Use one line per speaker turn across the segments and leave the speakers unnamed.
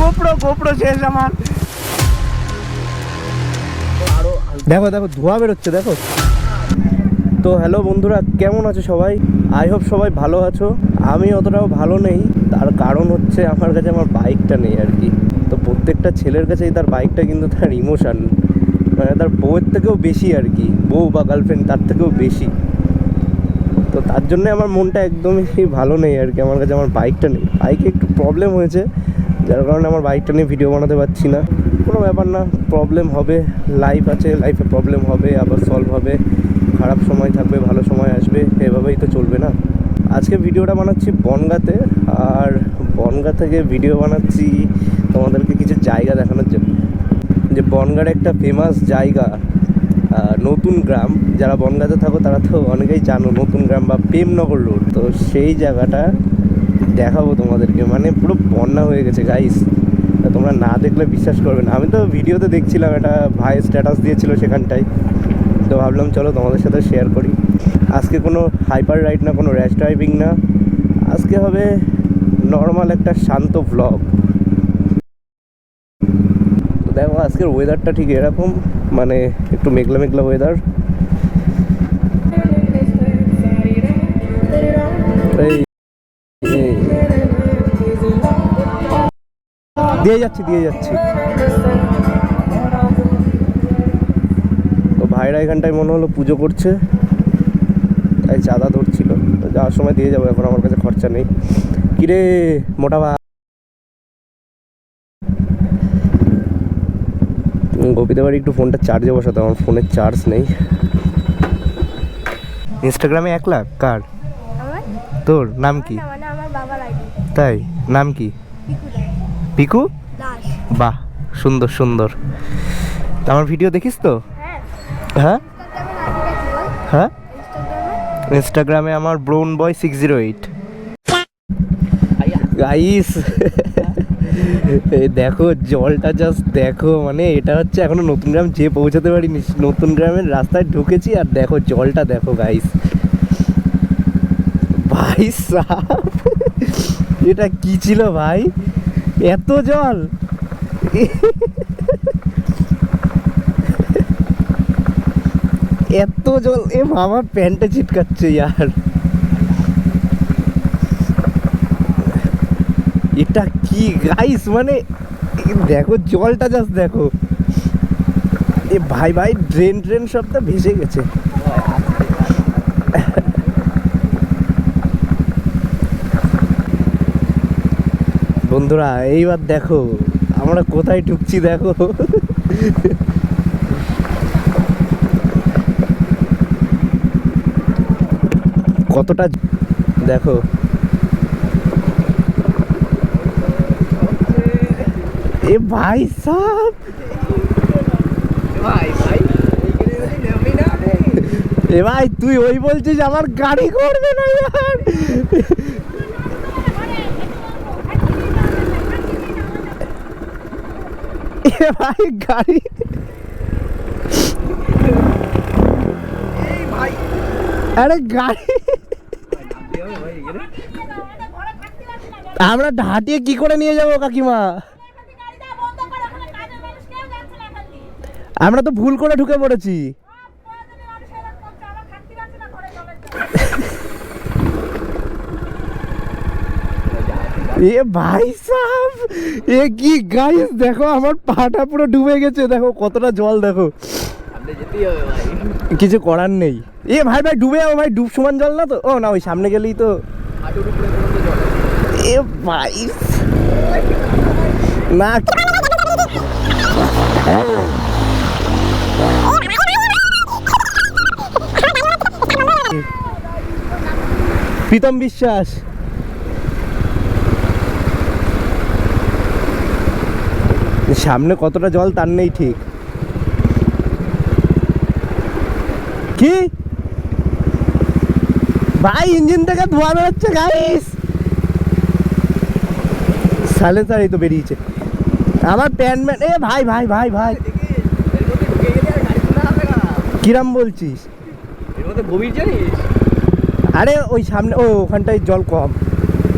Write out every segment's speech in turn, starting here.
GoPro GoPro শেষ আমার। দেখো দেখো ধোয়া বেরোচ্ছে দেখো। তো হ্যালো বন্ধুরা কেমন আছো সবাই? আই হোপ সবাই ভালো আছো। আমি অতটাও ভালো নেই তার কারণ হচ্ছে আমার কাছে আমার বাইকটা নেই আর কি। তো প্রত্যেকটা ছেলের কাছেই তার বাইকটা কিন্তু তার ইমোশন মানে তার বউয়ের থেকেও বেশি আর কি। বউ বা গার্লফ্রেন্ড তার থেকেও বেশি। তো তার জন্য আমার মনটা একদমই ভালো নেই আর কি। আমার কাছে আমার বাইকটা নেই। বাইকে একটু প্রবলেম হয়েছে। যার কারণে আমার বাইকটা নিয়ে ভিডিও বানাতে পারছি না। কোনো ব্যাপার না প্রবলেম হবে লাইফ আছে লাইফে প্রবলেম হবে, আবার সলভ হবে। খারাপ সময় থাকবে, ভালো সময় আসবে, এভাবেই তো চলবে না। আজকে ভিডিওটা বানাচ্ছি বনগাতে, আর বনগা থেকে ভিডিও বানাচ্ছি তোমাদেরকে কিছু জায়গা দেখানোর জন্য। যে বনগার একটা ফেমাস জায়গা নতুন গ্রাম। যারা বনগাঁতে থাকো, তারা তো অনেকেই জানো, নতুন গ্রাম বা প্রেমনগর রোড তো সেই জায়গাটা দেখাবো তোমাদেরকে। মানে পুরো বন্যা হয়ে গেছে গাইস তোমরা না দেখলে বিশ্বাস করবে না। আমি তো ভিডিওতে দেখছিলাম, একটা ভাই স্ট্যাটাস দিয়েছিল সেখানটায়। তো ভাবলাম, চলো তোমাদের সাথে শেয়ার করি। আজকে কোনো হাইপার রাইড না, কোনো র্যাশ ড্রাইভিং না। আজকে হবে নর্মাল একটা শান্ত ভ্লগ তো দেখো, আজকের ওয়েদারটা ঠিক এরকম। মানে একটু মেঘলা মেঘলা ওয়েদার দিয়ে যাচ্ছি দিয়ে যাচ্ছি। তো ভাইরা এখানটায় মনে হলো পুজো করছে। তাই চাঁদা ধরছিল। তো যাওয়ার সময় দিয়ে যাব এখন আমার কাছে খরচা নেই। কিরে মোটা ভাই। গোপীতে বাড়ি একটু ফোনটা চার্জে বসাতে আমার ফোনের চার্জ নেই। ইনস্টাগ্রামে এক লাখ কার? তোর? নাম কি?
মানে
তাই? নাম কি? পিকু? বাহ সুন্দর সুন্দর। তা আমার ভিডিও দেখিস তো?
হ্যাঁ।
হ্যাঁ?
ইনস্টাগ্রামে
হ্যাঁ? আমার brown boy six zero eight guys দেখো জলটা জাস্ট দেখো মানে এটা হচ্ছে এখনও নতুন গ্রাম যে পৌঁছাতে পারিনি নতুন গ্রামের রাস্তায় ঢুকেছি আর দেখো জলটা দেখো গাইস ভাই সাহ এটা কি ছিল ভাই? এত জল। এত জল। এ মামা প্যান্টে ছিটকাচ্ছে ইয়ার। এটা কি গাইস মানে দেখো, জলটা জাস্ট দেখো। এ ভাই ভাই ড্রেন ড্রেন সবটা ভেসে গেছে। বন্ধুরা, এইবার দেখো, আমরা কোথায় ঢুকছি দেখো। কতটা দেখো। এ ভাই সাহ এ ভাই, তুই ওই বলছিস আমার গাড়ি করবে না ভাই, গাড়ি। আরে গাড়ি। আমরা ঢাটিয়ে কি করে নিয়ে যাব কাকিমা? আমরা তো ভুল করে ঢুকে পড়েছি। এ ভাই সাহ এ কি গাইস দেখো আমার পাটা পুরো ডুবে গেছে দেখো কতটা জল দেখো। কিছু করার নেই। এ ভাই ভাই ডুবে যাব ভাই ডুব সমান জল না তো? ও না ওই সামনে গেলেই তো। এ ভাই না প্রীতম বিশ্বাস। সামনে কতটা জল, তার নেই ঠিক। কি? ভাই ইঞ্জিন থেকে ধোয়া বেরোচ্ছে গাইস সালে তার এই তো বেরিয়েছে। আমার প্যান্ট ম্যান এ, ভাই ভাই ভাই ভাই। কিরাম বলছিস? আরে, ওই সামনে ও, ওখানটায় জল কম।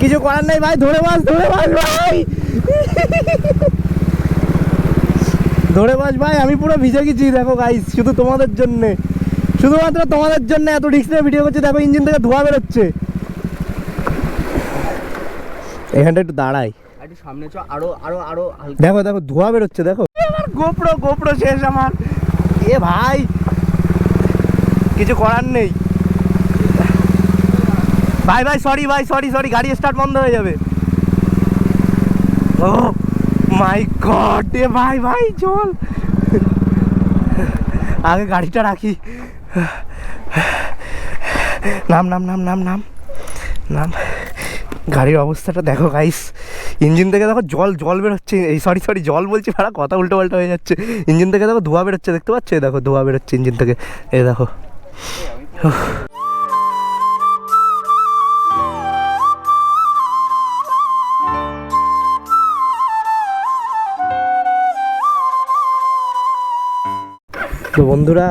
কিছু করার নাই, ভাই, ধরে মাছ ধরে মাছ ভাই! ধরে বাস ভাই আমি পুরো ভিজে গেছি দেখো গাইস শুধু তোমাদের জন্যে। শুধুমাত্র তোমাদের জন্য এত রিক্স নিয়ে ভিডিও করছি দেখো ইঞ্জিন থেকে ধোঁয়া বেরোচ্ছে। এখানটা একটু দাঁড়াই।
আর একটু সামনে চ আরও আরও আরও
দেখো দেখো ধোঁয়া বেরোচ্ছে দেখো। আমার গোপ্রো গোপ্রো শেষ আমার। এ ভাই কিছু করার নেই। ভাই ভাই সরি ভাই সরি সরি গাড়ি স্টার্ট বন্ধ হয়ে যাবে। ও মাই গড এ ভাই ভাই, চল। আগে গাড়িটা রাখি। নাম নাম নাম নাম নাম নাম। গাড়ির অবস্থাটা দেখো গাইস ইঞ্জিন থেকে দেখো জল জল বেরোচ্ছে। এই সরি সরি জল বলছি, ভাড়া কথা উল্টো পাল্টা হয়ে যাচ্ছে। ইঞ্জিন থেকে দেখো ধোঁয়া বেরোচ্ছে, দেখতে পাচ্ছ? দেখো, ধোঁয়া বেরোচ্ছে ইঞ্জিন থেকে। এই দেখো। তো বন্ধুরা,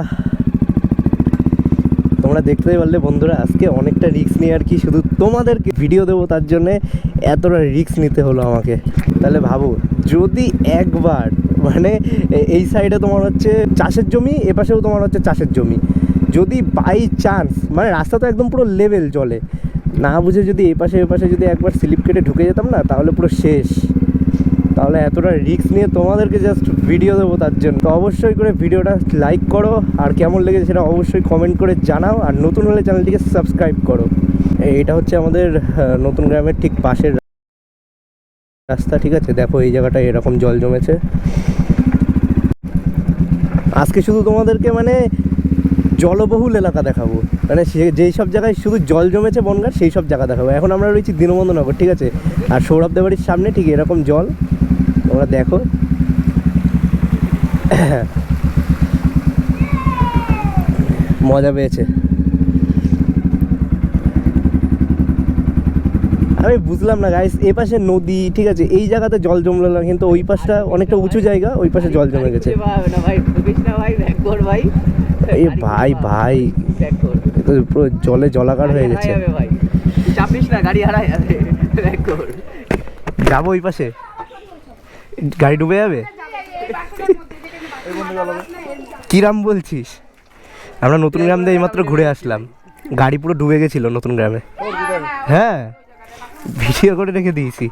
তোমরা দেখতেই পারলে বন্ধুরা, আজকে অনেকটা রিস্ক নিয়ে আর কি শুধু তোমাদেরকে ভিডিও দেবো, তার জন্যে এতটা রিস্ক নিতে হলো আমাকে। তাহলে ভাবো, যদি একবার মানে এই সাইডে তোমার হচ্ছে চাষের জমি এপাশেও তোমার হচ্ছে চাষের জমি। যদি বাই চান্স মানে রাস্তা তো একদম পুরো লেভেল জলে না বুঝে যদি এপাশে এপাশে যদি একবার স্লিপ কেটে ঢুকে যেতাম না, তাহলে পুরো শেষ। তাহলে এতটা রিস্ক নিয়ে তোমাদেরকে জাস্ট ভিডিও দেবো তার জন্য। তো অবশ্যই করে ভিডিওটা লাইক করো, আর কেমন লেগেছে সেটা অবশ্যই কমেন্ট করে জানাও, আর নতুন হলে চ্যানেলটিকে সাবস্ক্রাইব করো। এইটা হচ্ছে আমাদের নতুন গ্রামের ঠিক পাশের রাস্তা, ঠিক আছে? দেখো এই জায়গাটা এরকম জল জমেছে। আজকে শুধু তোমাদেরকে মানে জলবহুল এলাকা দেখাবো। মানে সে যেই সব জায়গায় শুধু জল জমেছে বনগার সেই সব জায়গা দেখাবো। এখন আমরা রয়েছি দীনবন্ধনগর, ঠিক আছে? আর সৌরভ দেবাড়ির সামনে ঠিক এরকম জল, তোমরা দেখো। মজা পেয়েছে। আমি বুঝলাম না গাইস এ পাশে নদী, ঠিক আছে? এই জায়গাতে জল জমলো না, কিন্তু ওই পাশটা অনেকটা উঁচু জায়গা, ওই পাশে জল জমে গেছে।
না ভাই ভাই ভাই।
এই ভাই ভাই পুরো জলে জলাকার হয়ে গেছে।
চাপিস না গাড়ি হারাই যাবে।
যাব ওই পাশে। গাড়ি ডুবে যাবে? কিরাম বলছিস? আমরা নতুন গ্রাম দিয়ে এইমাত্র ঘুরে আসলাম। গাড়ি পুরো ডুবে গেছিল নতুন গ্রামে। হ্যাঁ। ভিডিও করে রেখে দিয়েছি।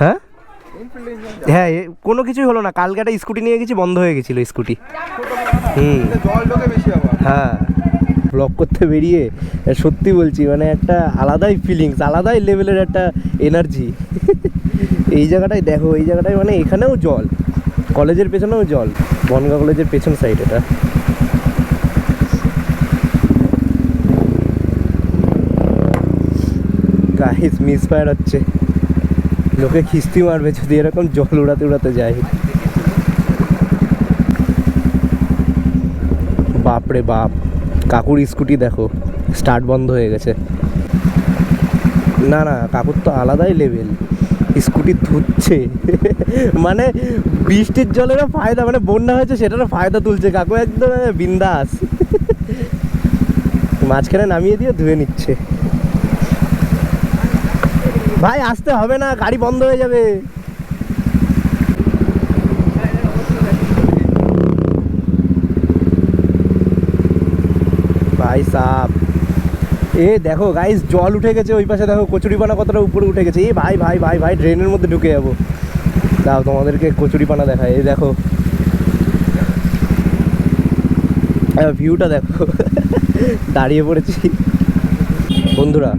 হ্যাঁ? হ্যাঁ কোনো কিছুই হলো না। কালকে একটা স্কুটি নিয়ে গেছি, বন্ধ হয়ে গেছিল স্কুটি। হুম। হ্যাঁ। ব্লগ করতে বেরিয়ে সত্যি বলছি মানে একটা আলাদাই ফিলিংস আলাদাই লেভেলের একটা এনার্জি এই জায়গাটায় দেখো, এই জায়গাটায় মানে এখানেও জল, কলেজের পেছনেও জল, বনগা কলেজের পেছন সাইড এটা। গাইস মিস ফায়ার হচ্ছে। লোকে খিস্তি মারবে যদি এরকম জল উড়াতে উড়াতে যায়। বাপরে বাপ, কাকুর স্কুটি দেখো, স্টার্ট বন্ধ হয়ে গেছে। না না, কাকুর তো আলাদাই লেভেল স্কুটি ধুচ্ছে। মানে বৃষ্টির জলেরও ফায়দা মানে বন্যা হয়েছে সেটারও ফায়দা তুলছে। কাকু একদম বিন্দাস। মাঝখানে নামিয়ে দিয়ে ধুয়ে নিচ্ছে। ভাই, আসতে হবে না, গাড়ি বন্ধ হয়ে যাবে। ভাই, সাপ। এ, দেখো গাইস জল উঠে গেছে ওই পাশে, দেখো, কচুরিপানা কতটা উপরে উঠে গেছে। এ, ভাই ভাই ভাই ভাই ড্রেনের মধ্যে ঢুকে যাব। দাও, তোমাদেরকে কচুরিপানা দেখায় এই দেখো। ভিউটা দেখো। দাঁড়িয়ে পড়েছি। বন্ধুরা,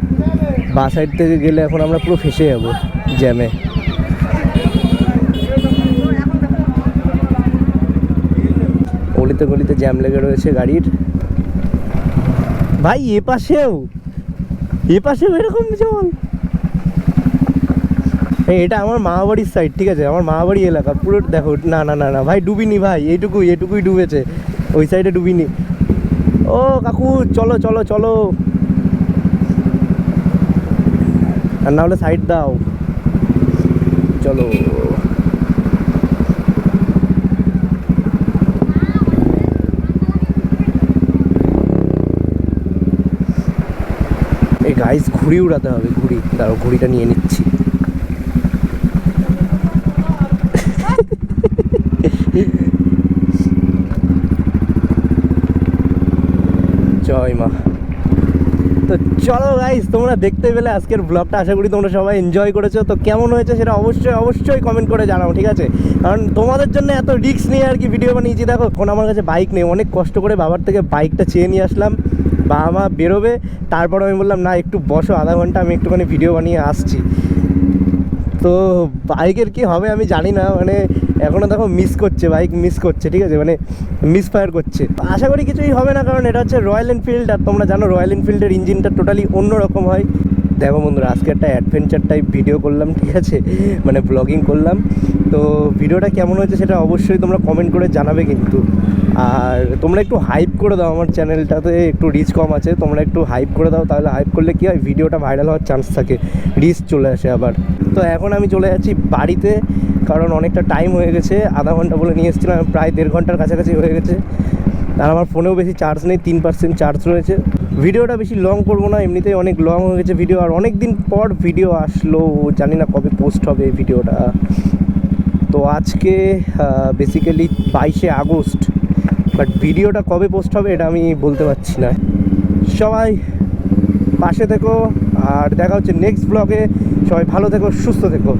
বা সাইড থেকে গেলে এখন আমরা পুরো ফেসে যাব জ্যামে গলিতে গলিতে জ্যাম লেগে রয়েছে গাড়ির। ভাই, এ পাশেও এ পাশেও এরকম জল। এটা আমার মামাবাড়ির সাইড ঠিক আছে? আমার মামাবাড়ি এলাকা। পুরো, দেখো, না না না না, ভাই, ডুবিনি, ভাই, এইটুকুই এটুকুই ডুবেছে। ওই সাইডে ডুবিনি। ও, কাকু, চলো চলো চলো। আর না হলে সাইড দাও। চলো। এই গাইস ঘুড়ি উড়াতে হবে, ঘুড়ি। দাঁড়াও, ঘুড়িটা নিয়ে নিচ্ছি। জয় মা। তো চলো গাইস তোমরা দেখতে পেলে আজকের ব্লগটা আশা করি তোমরা সবাই এনজয় করেছ। তো কেমন হয়েছে সেটা অবশ্যই অবশ্যই কমেন্ট করে জানাও, ঠিক আছে? কারণ তোমাদের জন্য এত রিস্ক নিয়ে আর কি ভিডিও বানিয়েছি। দেখো, এখন আমার কাছে বাইক নেই। অনেক কষ্ট করে বাবার থেকে বাইকটা চেয়ে নিয়ে আসলাম। বাবা মা বেরোবে। তারপর আমি বললাম, না, একটু বসো, আধা ঘণ্টা আমি একটুখানি ভিডিও বানিয়ে আসছি। তো বাইকের কি হবে আমি জানি না। মানে এখনও দেখো মিস করছে বাইক মিস করছে, ঠিক আছে? মানে মিস ফায়ার করছে। আশা করি কিছুই হবে না, কারণ এটা হচ্ছে রয়্যাল এনফিল্ড আর তোমরা জানো রয়্যাল এনফিল্ডের ইঞ্জিনটা টোটালি অন্যরকম হয়। দেখো বন্ধুরা, আজকে একটা অ্যাডভেঞ্চার টাইপ ভিডিও করলাম, ঠিক আছে? মানে ব্লগিং করলাম। তো ভিডিওটা কেমন হয়েছে সেটা অবশ্যই তোমরা কমেন্ট করে জানাবে কিন্তু। আর তোমরা একটু হাইপ করে দাও আমার চ্যানেলটাতে একটু রিচ কম আছে। তোমরা একটু হাইপ করে দাও, তাহলে হাইপ করলে কী হয়? ভিডিওটা ভাইরাল হওয়ার চান্স থাকে রিচ চলে আসে আবার। তো এখন আমি চলে যাচ্ছি বাড়িতে। কারণ অনেকটা টাইম হয়ে গেছে, আধা ঘণ্টা বলে নিয়ে এসেছিলাম প্রায় দেড় ঘণ্টার কাছাকাছি হয়ে গেছে। আর আমার ফোনেও বেশি চার্জ নেই, তিন পার্সেন্ট চার্জ রয়েছে। ভিডিওটা বেশি লং করব না, এমনিতেই অনেক লং হয়ে গেছে ভিডিও আর অনেক দিন পর ভিডিও আসলো, জানি না কবে পোস্ট হবে এই ভিডিওটা তো আজকে বেসিক্যালি বাইশে আগস্ট বাট ভিডিওটা কবে পোস্ট হবে এটা আমি বলতে পারছি না। সবাই পাশে থেকো, আর দেখা হচ্ছে নেক্সট ব্লগে সবাই ভালো থেকো, সুস্থ থেকো।